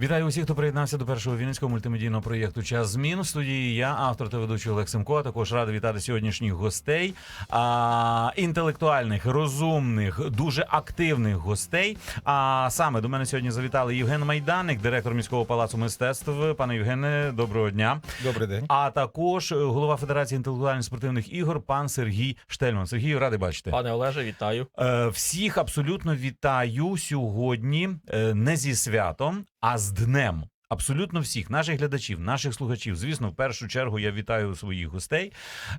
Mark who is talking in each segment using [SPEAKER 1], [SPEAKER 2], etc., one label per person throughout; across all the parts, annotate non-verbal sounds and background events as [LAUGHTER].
[SPEAKER 1] Вітаю усіх, хто приєднався до першого вінницького мультимедійного проєкту Час змін у студії. Я автор та ведучий Олег Семко. а Також радий вітати сьогоднішніх гостей, а, інтелектуальних, розумних, дуже активних гостей. А саме до мене сьогодні завітали Євген Майданик, директор міського палацу мистецтв. Пане Євгене, доброго дня.
[SPEAKER 2] Добрий день.
[SPEAKER 1] А також е, голова Федерації інтелектуальних спортивних ігор, пан Сергій Штельман. Сергію, радий бачити.
[SPEAKER 3] Пане Олеже, вітаю.
[SPEAKER 1] Е, Всіх абсолютно вітаю сьогодні е, не зі святом, а з днем. Абсолютно всіх наших глядачів, наших слухачів. Звісно, в першу чергу я вітаю своїх гостей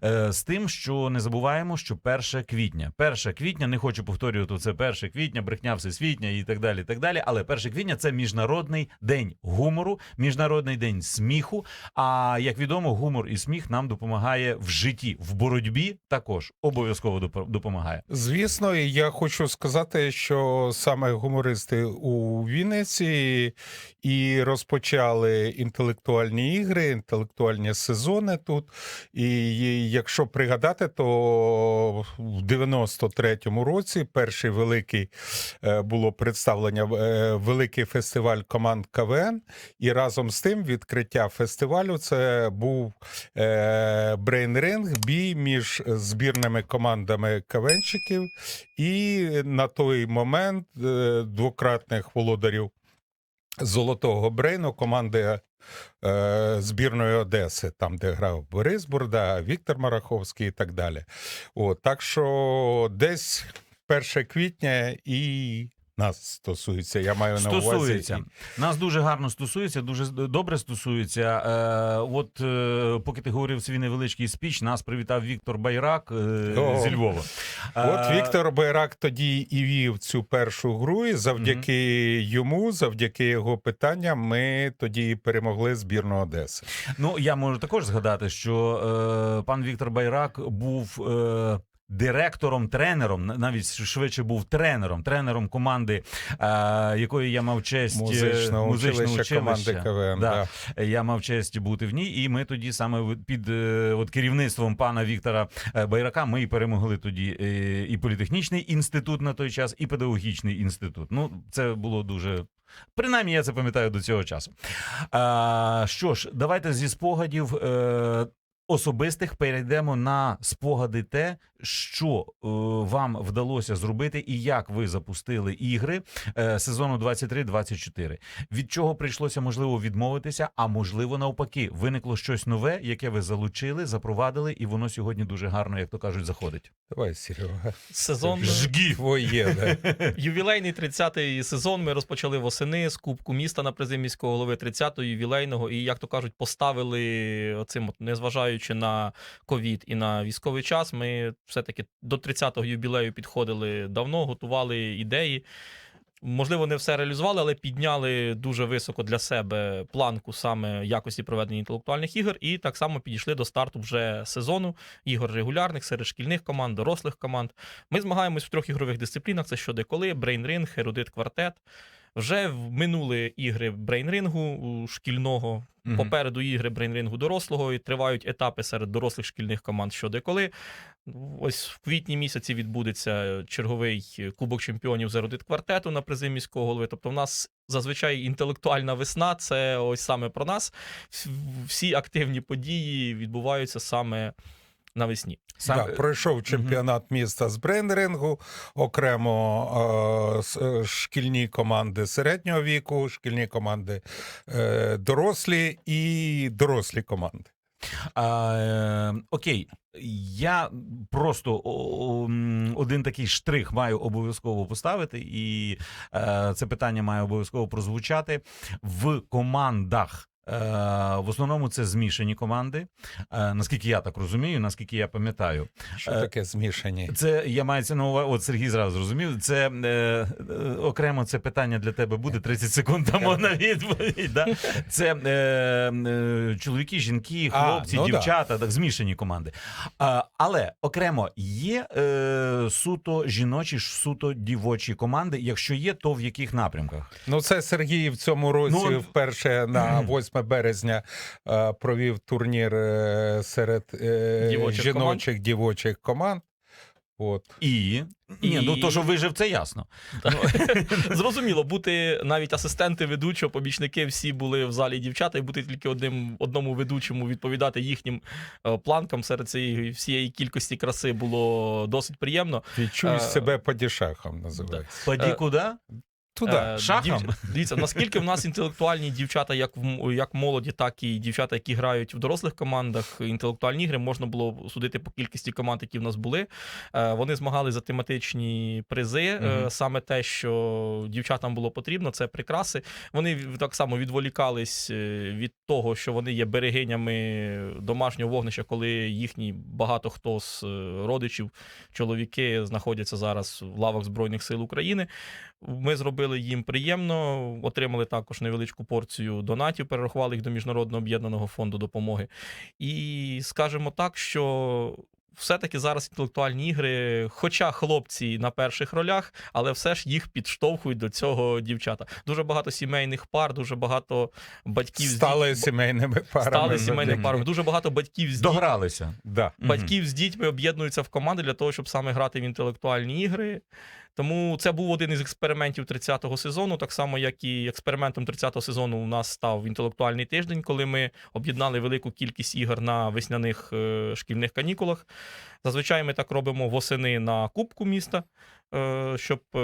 [SPEAKER 1] е, з тим, що не забуваємо, що 1 квітня. 1 квітня, не хочу повторювати це 1 квітня, брехня всесвітня і так далі. так далі. Але 1 квітня це міжнародний день гумору, міжнародний день сміху. А як відомо, гумор і сміх нам допомагає в житті, в боротьбі також обов'язково допомагає.
[SPEAKER 2] Звісно, я хочу сказати, що саме гумористи у Вінниці і розпочали інтелектуальні ігри, інтелектуальні сезони тут. І якщо пригадати, то в 93-му році перший великий е, було представлення е, великий фестиваль команд КВН. І разом з тим відкриття фестивалю це був е, брейнринг, бій між збірними командами КВНщиків і на той момент двократних володарів золотого брейну команди е, збірної Одеси, там, де грав Борис Бурда, Віктор Мараховський і так далі. От, так що десь 1 квітня і нас стосується. Я маю на увазі.
[SPEAKER 1] Стосується нас дуже гарно стосується, дуже добре стосується. Е, от е, поки ти говорив свій невеличкий спіч, нас привітав Віктор Байрак е,
[SPEAKER 2] О.
[SPEAKER 1] зі Львова.
[SPEAKER 2] От
[SPEAKER 1] Е,
[SPEAKER 2] Віктор Байрак тоді і вів цю першу гру, і завдяки йому, завдяки його питанням, ми тоді перемогли збірну Одеси.
[SPEAKER 1] Ну я можу також згадати, що е, пан Віктор Байрак був. Е, Директором, тренером, навіть швидше був тренером, тренером команди, е, якої я мав честь е,
[SPEAKER 2] Музичного
[SPEAKER 1] музичного
[SPEAKER 2] училища команди. КВН.
[SPEAKER 1] Да.
[SPEAKER 2] Да.
[SPEAKER 1] Я мав честь бути в ній, і ми тоді саме під е, от керівництвом пана Віктора Байрака ми і перемогли тоді і політехнічний інститут на той час, і педагогічний інститут. Ну, це було дуже. Принаймні, я це пам'ятаю до цього часу. А, що ж, давайте зі спогадів. Е, Особистих перейдемо на спогади те, що е, вам вдалося зробити, і як ви запустили ігри е, сезону 23-24. Від чого прийшлося можливо відмовитися, а можливо навпаки, виникло щось нове, яке ви залучили, запровадили, і воно сьогодні дуже гарно, як то кажуть, заходить.
[SPEAKER 2] Давай, Серега.
[SPEAKER 3] Сезон
[SPEAKER 1] Жгі.
[SPEAKER 2] Твоє, да.
[SPEAKER 3] ювілейний 30-й сезон. Ми розпочали восени з Кубку міста на призі міського голови 30-го ювілейного. І як то кажуть, поставили оцим, от, незважаючи на ковід і на військовий час. Ми все-таки до 30-го юбілею підходили давно, готували ідеї. Можливо, не все реалізували, але підняли дуже високо для себе планку саме якості проведення інтелектуальних ігор, і так само підійшли до старту вже сезону ігор регулярних серед шкільних команд, дорослих команд. Ми змагаємось в трьох ігрових дисциплінах: це що деколи, брейнринг, ерудит, квартет. Вже в- минули ігри брейнрингу шкільного.
[SPEAKER 1] Мгм.
[SPEAKER 3] Попереду ігри брейнрингу дорослого і тривають етапи серед дорослих шкільних команд що деколи. Ось в квітні місяці відбудеться черговий Кубок чемпіонів з ерудит квартету на призи міського голови. Тобто, в нас зазвичай інтелектуальна весна це ось саме про нас. Всі активні події відбуваються саме навесні.
[SPEAKER 1] Сам...
[SPEAKER 2] Да, пройшов чемпіонат міста з брейнрингу, окремо е, е, шкільні команди середнього віку, шкільні команди е, дорослі і дорослі команди.
[SPEAKER 1] А, е, окей, я просто о- о, один такий штрих маю обов'язково поставити, і е, це питання має обов'язково прозвучати в командах. Е, в основному це змішані команди. Е, наскільки я так розумію, наскільки я пам'ятаю,
[SPEAKER 2] Що
[SPEAKER 1] Е,
[SPEAKER 2] таке змішані?
[SPEAKER 1] це я це на увазі. От Сергій зразу зрозумів. Це е, окремо це питання для тебе буде 30 секунд тому на відповідь. Да? Це е, чоловіки, жінки,
[SPEAKER 2] А,
[SPEAKER 1] хлопці,
[SPEAKER 2] ну да.
[SPEAKER 1] дівчата, так змішані команди. А, але окремо є е, суто жіночі, суто дівочі команди. Якщо є, то в яких напрямках?
[SPEAKER 2] Ну, це Сергій в цьому році
[SPEAKER 1] Ну,
[SPEAKER 2] вперше на 8 березня е, провів турнір е, серед е,
[SPEAKER 3] Дівочих
[SPEAKER 2] жіночих дівочих команд. От.
[SPEAKER 1] І... Ні,
[SPEAKER 3] І-
[SPEAKER 1] ну то, що вижив, це ясно. [LAUGHS]
[SPEAKER 3] Зрозуміло, бути навіть асистенти ведучого, помічники всі були в залі дівчата, і бути тільки одним одному ведучому відповідати їхнім планкам серед цієї всієї кількості краси було досить приємно.
[SPEAKER 2] Відчуй себе падішахом, називається.
[SPEAKER 1] Поді
[SPEAKER 3] Е,
[SPEAKER 1] куди?
[SPEAKER 2] Туди.
[SPEAKER 3] Е,
[SPEAKER 1] шахом?
[SPEAKER 3] дів- Дивіться, наскільки в нас інтелектуальні дівчата, як в як молоді, так і дівчата, які грають в дорослих командах, інтелектуальні ігри можна було судити по кількості команд, які в нас були. Е, Вони змагали за тематичні призи.
[SPEAKER 1] Мгм.
[SPEAKER 3] Саме те, що дівчатам було потрібно, це прикраси. Вони так само відволікались від того, що вони є берегинями домашнього вогнища, коли їхні багато хто з родичів, чоловіки знаходяться зараз в лавах Збройних сил України. Ми зробили їм приємно, отримали також невеличку порцію донатів, перерахували їх до Міжнародного об'єднаного фонду допомоги. І скажемо так, що. Все-таки зараз інтелектуальні ігри, хоча хлопці на перших ролях, але все ж їх підштовхують до цього дівчата. Дуже багато сімейних пар, дуже багато батьків з
[SPEAKER 2] Стали
[SPEAKER 3] дітьми-
[SPEAKER 2] сімейними парами.
[SPEAKER 3] стали сімейними парами. Дуже багато батьків з дітьми
[SPEAKER 1] Догралися.
[SPEAKER 2] Да.
[SPEAKER 3] Батьків з дітьми об'єднуються в команди для того, щоб саме грати в інтелектуальні ігри. Тому це був один із експериментів 30-го сезону, так само як і експериментом 30-го сезону у нас став інтелектуальний тиждень, коли ми об'єднали велику кількість ігор на весняних е, шкільних канікулах. Зазвичай ми так робимо восени на Кубку міста, е, щоб е,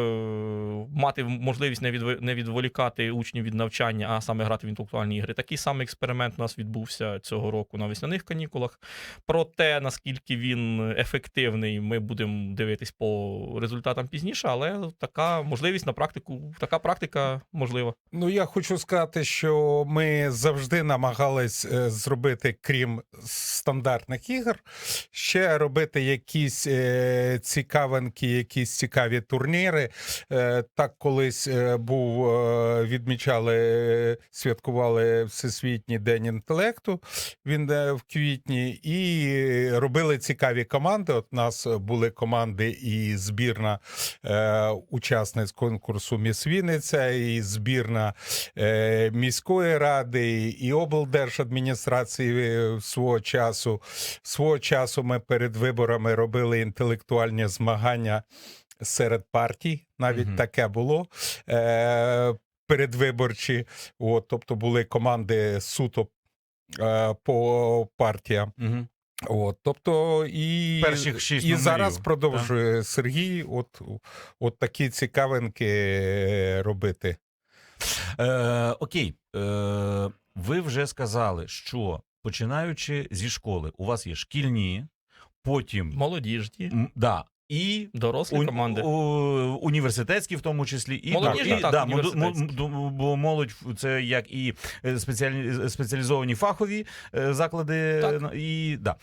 [SPEAKER 3] мати можливість не, відв... не відволікати учнів від навчання, а саме грати в інтелектуальні ігри. Такий самий експеримент у нас відбувся цього року на весняних канікулах. Про те, наскільки він ефективний, ми будемо дивитись по результатам пізніше, але така можливість на практику, така практика можлива.
[SPEAKER 2] Ну, я хочу сказати, що ми завжди намагались е, зробити, крім стандартних ігор, ще робити якісь е, цікавинки, якісь цікаві турніри. Е, так, колись е, був, е, відмічали, е, святкували Всесвітній день інтелекту. Він в квітні, і робили цікаві команди. От у нас були команди і збірна учасниць конкурсу Міс Вінниця, і збірна міської ради, і облдержадміністрації свого часу. Свого часу ми перед виборами робили інтелектуальні змагання серед партій. Навіть
[SPEAKER 1] Мгм.
[SPEAKER 2] таке було. Е, Передвиборчі, от, тобто були команди суто е, по партіям.
[SPEAKER 1] Мгм.
[SPEAKER 2] От, тобто і,
[SPEAKER 1] Перших шість
[SPEAKER 2] і
[SPEAKER 1] номерів,
[SPEAKER 2] зараз
[SPEAKER 1] так?
[SPEAKER 2] продовжує Сергій от, от такі цікавинки е, робити.
[SPEAKER 1] Е, окей, е, ви вже сказали, що починаючи зі школи, у вас є шкільні, потім
[SPEAKER 3] Молодіжні,
[SPEAKER 1] м, да, і
[SPEAKER 3] дорослі
[SPEAKER 1] у,
[SPEAKER 3] команди.
[SPEAKER 1] у, університетські, в тому числі, і
[SPEAKER 3] Молодіжні,
[SPEAKER 1] і,
[SPEAKER 3] так,
[SPEAKER 1] да, бо молодь це як і е, спеціалі, спеціалізовані фахові е, заклади,
[SPEAKER 3] Так.
[SPEAKER 1] е, і да.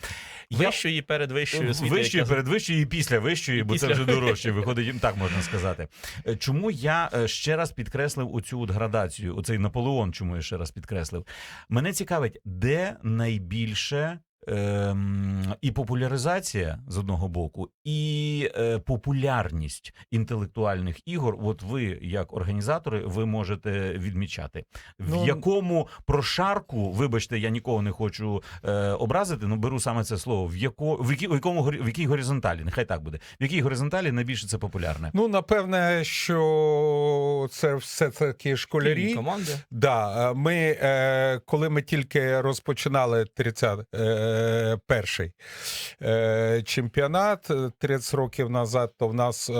[SPEAKER 3] Вищої, передвищої освіти.
[SPEAKER 1] Вищої, передвищої і після вищої, бо це вже дорожче виходить, так можна сказати. Е, Чому я е, ще раз підкреслив оцю от градацію, оцей Наполеон, чому я ще раз підкреслив? Мене цікавить, де найбільше. Ем, І популяризація з одного боку, і е, популярність інтелектуальних ігор. От ви, як організатори, ви можете відмічати, в
[SPEAKER 2] Ну,
[SPEAKER 1] якому прошарку, вибачте, я нікого не хочу е, образити, ну беру саме це слово. В яко, в, які, в якому горі- в якій горизонталі? Нехай так буде. В якій горизонталі найбільше це популярне?
[SPEAKER 2] Ну, напевне, що це все таки школярі.
[SPEAKER 3] Команди.
[SPEAKER 2] Да, е, ми, е, коли ми тільки розпочинали 30, е, перший е, чемпіонат е, 30 років назад, то в нас е,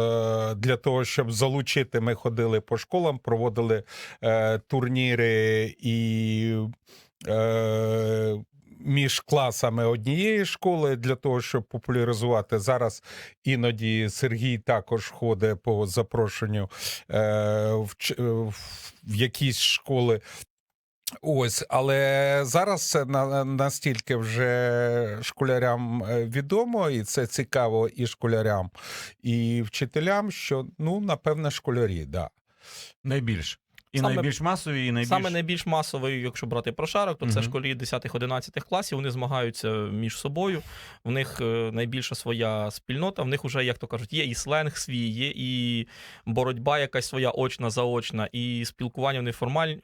[SPEAKER 2] для того, щоб залучити, ми ходили по школам, проводили е, турніри і. Е, між класами однієї школи для того, щоб популяризувати зараз. Іноді Сергій також ходить по запрошенню е, в якісь школи. Ось, але зараз це на, настільки вже школярям е, відомо, і це цікаво і школярям, і вчителям, що ну, напевне, школярі, да.
[SPEAKER 1] Найбільш. І
[SPEAKER 3] Саме-
[SPEAKER 1] найбільш масові, і найбільш...
[SPEAKER 3] Саме найбільш масовий, якщо брати прошарок, то це
[SPEAKER 1] Мгм.
[SPEAKER 3] школі 10-11 класів. Вони змагаються між собою. В них е, найбільша своя спільнота. В них вже, як то кажуть, є і сленг свій, є і боротьба якась своя очна, заочна, і спілкування неформаль...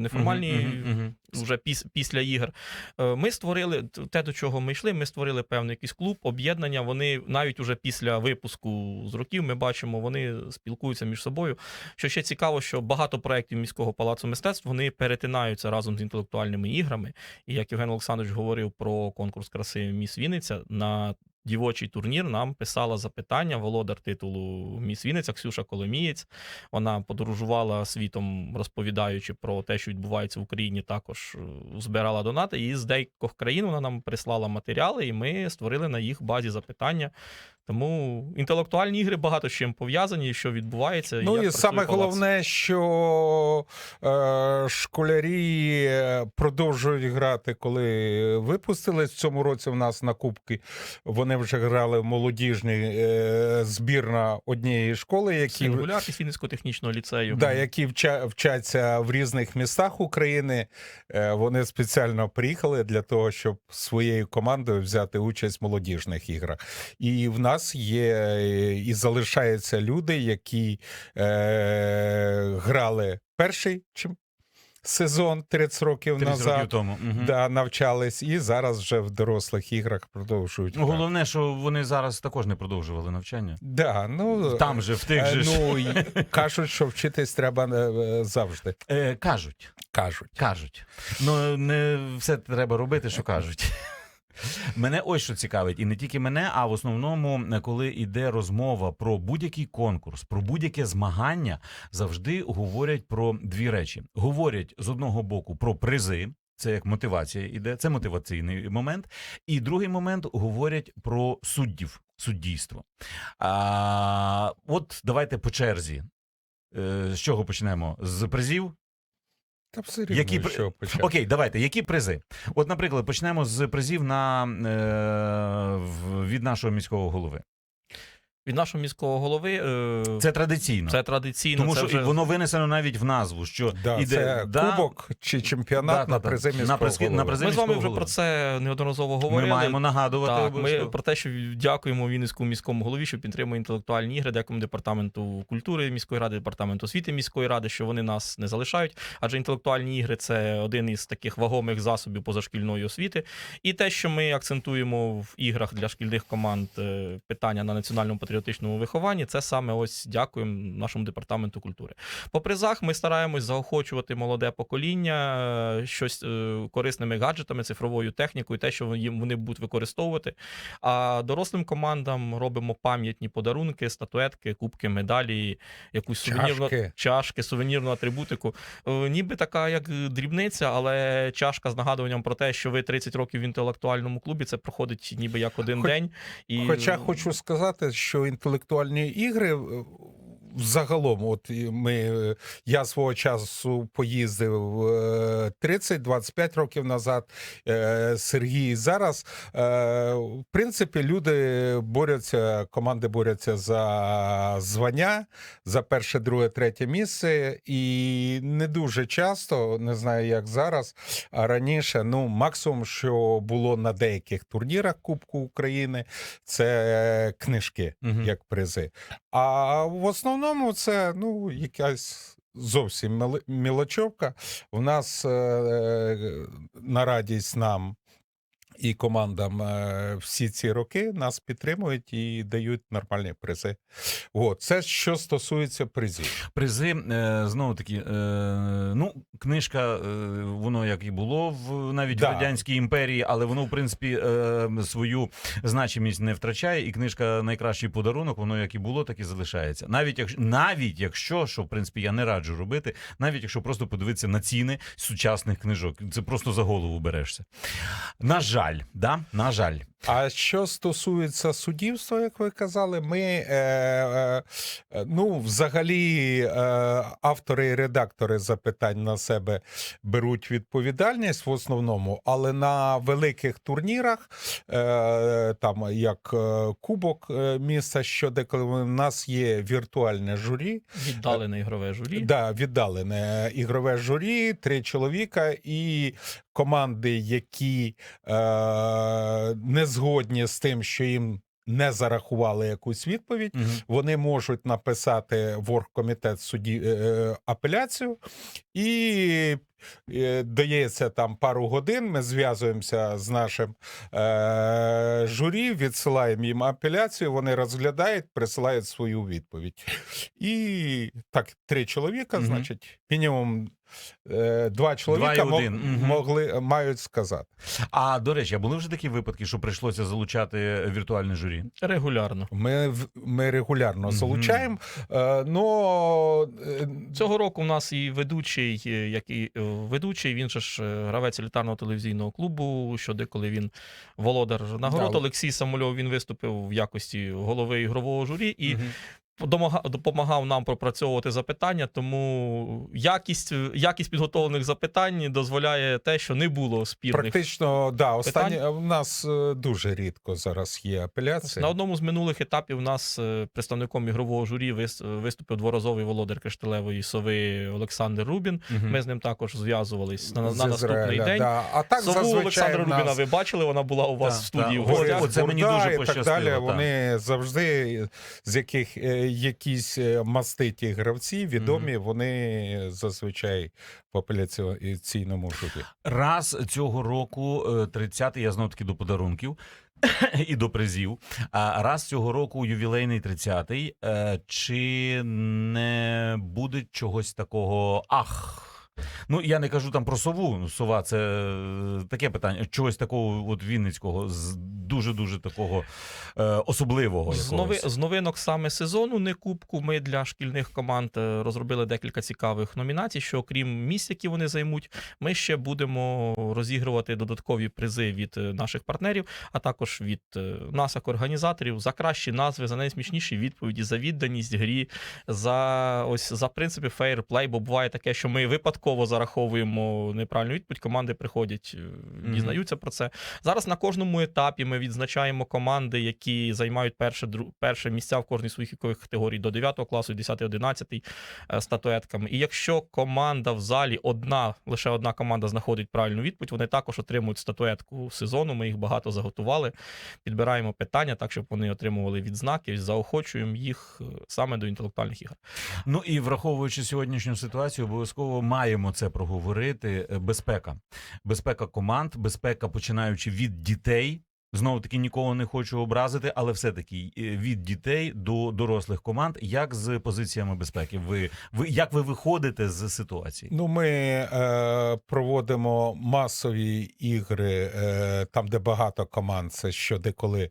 [SPEAKER 3] неформальні
[SPEAKER 1] Мгм, мгм, мгм.
[SPEAKER 3] вже піс, після ігр. Е, Ми створили те, до чого ми йшли. Ми створили певний якийсь клуб, об'єднання. Вони навіть уже після випуску з років ми бачимо, вони спілкуються між собою. Що ще цікаво, що багато проєктів міського палацу мистецтв вони перетинаються разом з інтелектуальними іграми. І як Євген Олександрович говорив про конкурс краси Міс Вінниця на. Дівочий турнір нам писала запитання володар титулу Міс Вінниця Ксюша Коломієць. Вона подорожувала світом, розповідаючи про те, що відбувається в Україні, також е, збирала донати. І з деяких країн вона нам прислала матеріали, і ми створили на їх базі запитання. Тому інтелектуальні ігри багато з чим пов'язані, що відбувається.
[SPEAKER 2] Ну
[SPEAKER 3] як
[SPEAKER 2] і саме
[SPEAKER 3] палац.
[SPEAKER 2] головне, що е, школярі е, продовжують грати, коли випустились в цьому році. В нас на кубки вони вже грали в молодіжній е, збірна однієї школи, які
[SPEAKER 3] Сингуляр із Вінницького технічного ліцею.
[SPEAKER 2] Да, які вча, вчаться в різних містах України. Е, Вони спеціально приїхали для того, щоб своєю командою взяти участь в молодіжних іграх. І в нас є е, і залишаються люди, які е, грали перший чим- сезон 30 років
[SPEAKER 1] 30
[SPEAKER 2] назад.
[SPEAKER 1] років тому. Угу.
[SPEAKER 2] Да, навчались і зараз вже в дорослих іграх продовжують.
[SPEAKER 1] Ну. Головне, що вони зараз також не продовжували навчання.
[SPEAKER 2] Да, ну,
[SPEAKER 1] Там же, в тих
[SPEAKER 2] е,
[SPEAKER 1] же
[SPEAKER 2] ну, кажуть, що вчитись треба е, завжди.
[SPEAKER 1] Е, кажуть.
[SPEAKER 2] Кажуть.
[SPEAKER 1] Кажуть. Ну не все треба робити, що кажуть. Мене ось що цікавить, і не тільки мене, а в основному, коли йде розмова про будь-який конкурс, про будь-яке змагання, завжди говорять про дві речі: говорять з одного боку про призи. Це як мотивація іде, це мотиваційний момент. І другий момент говорять про суддів, суддійство. А, от давайте по черзі. Е, з чого почнемо? З призів?
[SPEAKER 2] Та все рівно,
[SPEAKER 1] Які
[SPEAKER 2] що почати.
[SPEAKER 1] Окей, давайте. Які призи? От, наприклад, почнемо з призів на е, від нашого міського голови.
[SPEAKER 3] Від нашого міського голови е,
[SPEAKER 1] Це традиційно.
[SPEAKER 3] це традиційно.
[SPEAKER 1] тому
[SPEAKER 3] це
[SPEAKER 1] що
[SPEAKER 3] вже...
[SPEAKER 1] і воно винесено навіть в назву. Що
[SPEAKER 2] Да,
[SPEAKER 1] іде
[SPEAKER 2] це
[SPEAKER 1] да,
[SPEAKER 2] кубок чи чемпіонат
[SPEAKER 1] Да, да,
[SPEAKER 2] на
[SPEAKER 1] да.
[SPEAKER 2] призи
[SPEAKER 1] На
[SPEAKER 2] міського
[SPEAKER 1] призи-
[SPEAKER 2] голови.
[SPEAKER 1] на призи-
[SPEAKER 3] Ми з вами вже
[SPEAKER 1] голови.
[SPEAKER 3] про це неодноразово
[SPEAKER 1] ми
[SPEAKER 3] говорили.
[SPEAKER 1] маємо нагадувати.
[SPEAKER 3] Так, ми
[SPEAKER 1] обов'язково.
[SPEAKER 3] про те, що дякуємо Вінницькому міському голові, що підтримує інтелектуальні ігри, дякуємо департаменту культури міської ради, департаменту освіти міської ради, що вони нас не залишають. Адже інтелектуальні ігри це один із таких вагомих засобів позашкільної освіти. І те, що ми акцентуємо в іграх для шкільних команд е, питання на національному патріотичному вихованні, це саме ось дякуємо нашому департаменту культури. По призах ми стараємось заохочувати молоде покоління е, щось е, корисними гаджетами, цифровою технікою, те, що їм вони будуть використовувати. А дорослим командам робимо пам'ятні подарунки, статуетки, кубки, медалі, якусь сувенірну
[SPEAKER 2] Чашки.
[SPEAKER 3] чашки, сувенірну атрибутику. Е, Ніби така, як дрібниця, але чашка з нагадуванням про те, що ви 30 років в інтелектуальному клубі, це проходить ніби як один
[SPEAKER 2] Хоч-
[SPEAKER 3] день. І...
[SPEAKER 2] Хоча хочу сказати, що інтелектуальні ігри. Е, Взагалом, от ми, е, я свого часу поїздив е, 30-25 років назад. е, Сергій зараз. Е, В принципі, люди борються, команди борються за звання, за перше, друге, третє місце. І не дуже часто, не знаю, як зараз, а раніше, ну, максимум, що було на деяких турнірах Кубку України, це книжки
[SPEAKER 1] Мгм.
[SPEAKER 2] як призи. А в основному це ну, якась зовсім мілочовка. У нас е, на радість нам. І командам е, всі ці роки нас підтримують і дають нормальні призи. От, це що стосується призів.
[SPEAKER 1] Призи е, знову таки, е, ну, книжка, воно як і було в навіть
[SPEAKER 2] Да.
[SPEAKER 1] в радянській імперії, але воно, в принципі, свою значимість не втрачає. І книжка найкращий подарунок, воно як і було, так і залишається. Навіть якщо навіть якщо, що в принципі я не раджу робити, навіть якщо просто подивитися на ціни сучасних книжок, це просто за голову берешся. На жаль, да? на жаль.
[SPEAKER 2] А що стосується суддівства, як ви казали, ми е, е, е, ну, взагалі е, автори і редактори запитань на себе беруть відповідальність в основному, але на великих турнірах, е, там як е, Кубок е, міста, що деколи у нас є віртуальне журі,
[SPEAKER 3] Віддалене ігрове журі.
[SPEAKER 2] Да, віддалене ігрове журі, три чоловіка і команди, які е, не згодні з тим, що їм не зарахували якусь відповідь.
[SPEAKER 1] угу.
[SPEAKER 2] Вони можуть написати в оргкомітет суді е, апеляцію, і е, дається там пару годин. Ми зв'язуємося з нашим е, журі, відсилаємо їм апеляцію. Вони розглядають, присилають свою відповідь. І так, три чоловіка,
[SPEAKER 1] Мгм.
[SPEAKER 2] значить, мінімум. е, Два чоловіка
[SPEAKER 1] і
[SPEAKER 2] мо-
[SPEAKER 1] один. Мгм.
[SPEAKER 2] могли мають сказати.
[SPEAKER 1] А до речі, а були вже такі випадки, що прийшлося залучати віртуальне журі?
[SPEAKER 3] Регулярно.
[SPEAKER 2] Ми ми регулярно
[SPEAKER 1] Мгм.
[SPEAKER 2] залучаємо. Е, но е,
[SPEAKER 3] Цього року у нас і ведучий, е, який е, ведучий, він же ж е, гравець елітарного телевізійного клубу. Що деколи він володар нагород.
[SPEAKER 2] Да.
[SPEAKER 3] Олексій Самольов він виступив в якості голови ігрового журі і
[SPEAKER 2] Мгм.
[SPEAKER 3] Домага- допомагав нам пропрацьовувати запитання. Тому якість, якість підготовлених запитань дозволяє те, що не було спірних.
[SPEAKER 2] Практично, да, останні
[SPEAKER 3] питань?
[SPEAKER 2] у нас е, дуже рідко зараз є апеляції.
[SPEAKER 3] На одному з минулих етапів у нас е, представником ігрового журі вис- виступив дворазовий володар кришталевої сови Олександр Рубін. Ми з ним також зв'язувались на, на наступний
[SPEAKER 2] Ізраїля,
[SPEAKER 3] день.
[SPEAKER 2] Да. А так
[SPEAKER 3] Сову
[SPEAKER 2] зазвичай
[SPEAKER 3] Олександра
[SPEAKER 2] в
[SPEAKER 3] Рубіна ви бачили, вона була у вас
[SPEAKER 1] Так,
[SPEAKER 3] в студії
[SPEAKER 1] так.
[SPEAKER 3] в гостях.
[SPEAKER 1] оце мені дуже
[SPEAKER 2] і так далі.
[SPEAKER 1] так.
[SPEAKER 2] Вони завжди з яких е, якісь е, маститі гравці відомі, вони зазвичай в апеляційному.
[SPEAKER 1] Раз цього року, е, 30-й, я знов таки до подарунків [COUGHS] і до призів. А раз цього року ювілейний 30-й. Е, Чи не буде чогось такого? Ах. Ну, я не кажу там про сову. Сова це е, таке питання. Чогось такого от Вінницького, з дуже-дуже такого е, особливого.
[SPEAKER 3] З, нови, з новинок саме сезону, не кубку. Ми для шкільних команд е, розробили декілька цікавих номінацій. Що окрім місць, які вони займуть, ми ще будемо розігрувати додаткові призи від е, наших партнерів, а також від нас, як організаторів, за кращі назви, за найсмішніші відповіді, за відданість грі, за ось за принципи фейрплей. Бо буває таке, що ми випадково зараховуємо неправильну відповідь. Команди приходять, е, дізнаються про це. Зараз на кожному етапі ми відзначаємо команди, які займають перше, дру- перше місця в кожній своїх вікових категорій до 9 класу, 10-11 е, статуетками. І якщо команда в залі одна, лише одна команда знаходить правильну відповідь, вони також отримують статуетку сезону. Ми їх багато заготували. Підбираємо питання так, щоб вони отримували відзнаки, заохочуємо їх е, саме до інтелектуальних ігор.
[SPEAKER 1] Ну і враховуючи сьогоднішню ситуацію, обов'язково маємо це проговорити. Е, Безпека, безпека команд, безпека починаючи від дітей. Знову таки нікого не хочу образити, але все-таки е, від дітей до дорослих команд. Як з позиціями безпеки? Ви, ви як ви виходите з ситуації?
[SPEAKER 2] Ну, ми е, проводимо масові ігри е, там, де багато команд. Це що деколи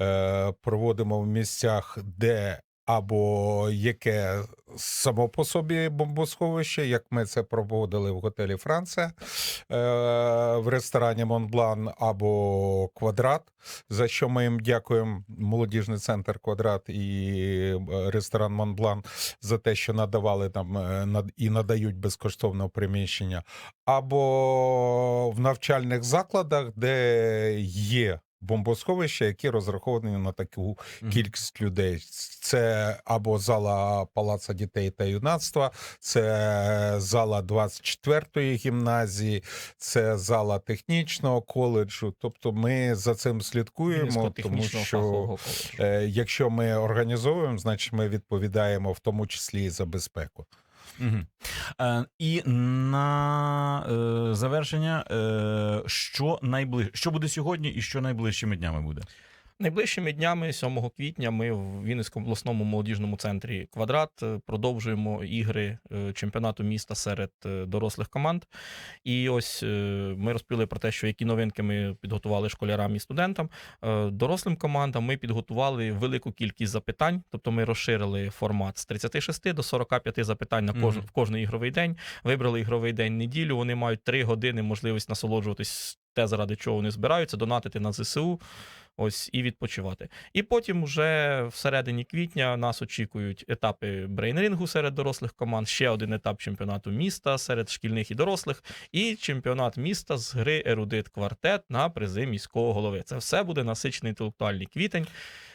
[SPEAKER 2] е, проводимо в місцях, де або яке само по собі бомбосховище, як ми це проводили в готелі Франція е, в ресторані Монблан або Квадрат, за що ми їм дякуємо. Молодіжний центр Квадрат і е, ресторан Монблан за те, що надавали нам е, і надають безкоштовне приміщення, або в навчальних закладах, де є. Бомбосховища, які розраховані на таку кількість людей. Це або зала Палаца дітей та юнацтва, це зала 24-ї гімназії, це зала технічного коледжу. Тобто ми за цим слідкуємо, тому що е, якщо ми організовуємо, значить ми відповідаємо в тому числі і за безпеку.
[SPEAKER 1] Мгм. Е, і на е, завершення, е, що найближче, що буде сьогодні, і що найближчими днями буде?
[SPEAKER 3] Найближчими днями, 7 квітня, ми в Вінницькому обласному молодіжному центрі Квадрат е, продовжуємо ігри е, чемпіонату міста серед е, дорослих команд. І ось ми розповіли про те, що які новинки ми підготували школярам і студентам. Дорослим командам ми підготували велику кількість запитань, тобто ми розширили формат з 36 до 45 запитань на кожен,
[SPEAKER 1] Мгм.
[SPEAKER 3] в кожний ігровий день. Вибрали ігровий день неділю. Вони мають 3 години можливість насолоджуватись те, заради чого вони збираються, донатити на ЗСУ. Ось і відпочивати. І потім, вже всередині квітня, нас очікують етапи брейнрингу серед дорослих команд, ще один етап чемпіонату міста серед шкільних і дорослих, і чемпіонат міста з гри Ерудит Квартет на призи міського голови. Це все буде насичений інтелектуальний квітень.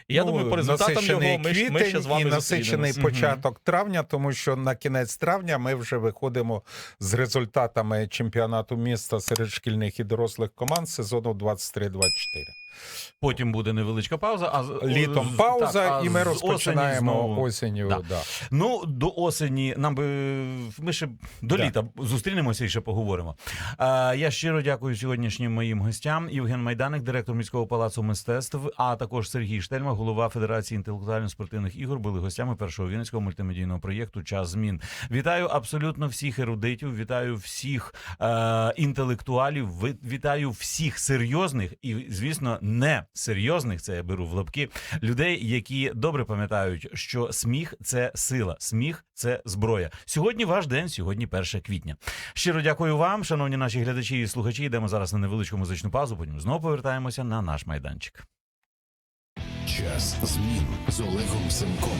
[SPEAKER 3] І я думаю, по результатам його ми, ж- ми ще з вами
[SPEAKER 2] і насичений початок травня, тому що на кінець травня ми вже виходимо з результатами чемпіонату міста серед шкільних і дорослих команд сезону 23-24.
[SPEAKER 1] Потім буде невеличка пауза. А
[SPEAKER 2] Літом
[SPEAKER 1] з-
[SPEAKER 2] пауза,
[SPEAKER 1] так, а
[SPEAKER 2] і ми розпочинаємо осінню.
[SPEAKER 1] Да.
[SPEAKER 2] Да.
[SPEAKER 1] Ну, до осені нам би ми ще до
[SPEAKER 2] Да.
[SPEAKER 1] літа зустрінемося і ще поговоримо. А, я щиро дякую сьогоднішнім моїм гостям. Євген Майданик, директор міського палацу мистецтв, а також Сергій Штельма, голова Федерації інтелектуально-спортивних ігор, були гостями першого вінницького мультимедійного проєкту Час змін. Вітаю абсолютно всіх ерудитів, вітаю всіх е, інтелектуалів, вітаю всіх серйозних і, звісно, не серйозних. Це я беру в лапки людей, які добре пам'ятають, що сміх це сила, сміх це зброя. Сьогодні ваш день, сьогодні 1 квітня. Щиро дякую вам, шановні наші глядачі і слухачі. Йдемо зараз на невеличку музичну паузу. Потім знову повертаємося на наш майданчик.
[SPEAKER 4] Час змін з Олегом Семком.